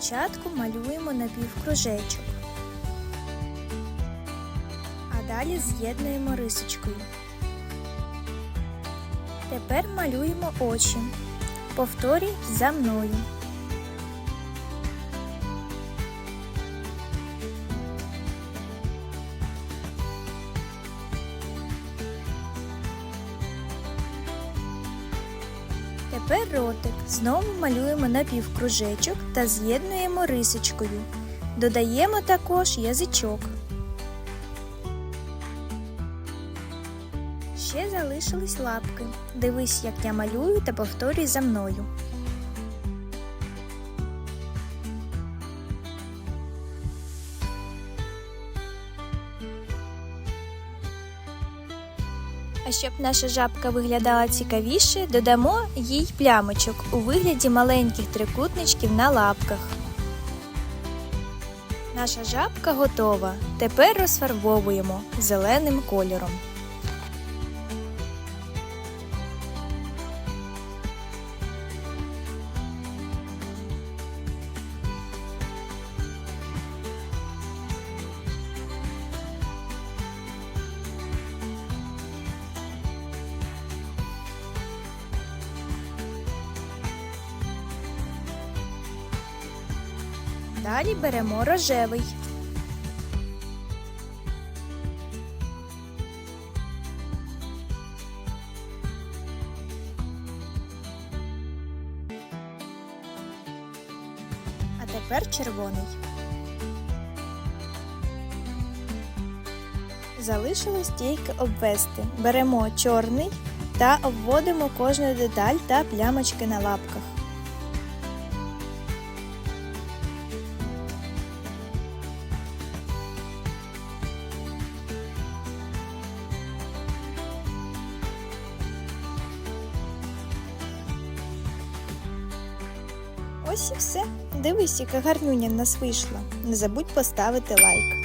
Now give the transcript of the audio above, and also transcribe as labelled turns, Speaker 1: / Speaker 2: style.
Speaker 1: Спочатку малюємо напівкружечок, а далі з'єднуємо рисочкою. Тепер малюємо очі. Повторюй за мною. Тепер ротик. Знову малюємо напівкружечок та з'єднуємо рисочкою. Додаємо також язичок. Ще залишились лапки. Дивись, як я малюю та повторюй за мною. А щоб наша жабка виглядала цікавіше, додамо їй плямочок у вигляді маленьких трикутничків на лапках. Наша жабка готова. Тепер розфарбовуємо зеленим кольором. Далі беремо рожевий. А тепер червоний. Залишилось тільки обвести. Беремо чорний та обводимо кожну деталь та плямочки на лапках. Ось і все. Дивись, яка гарнюня в нас вийшла. Не забудь поставити лайк.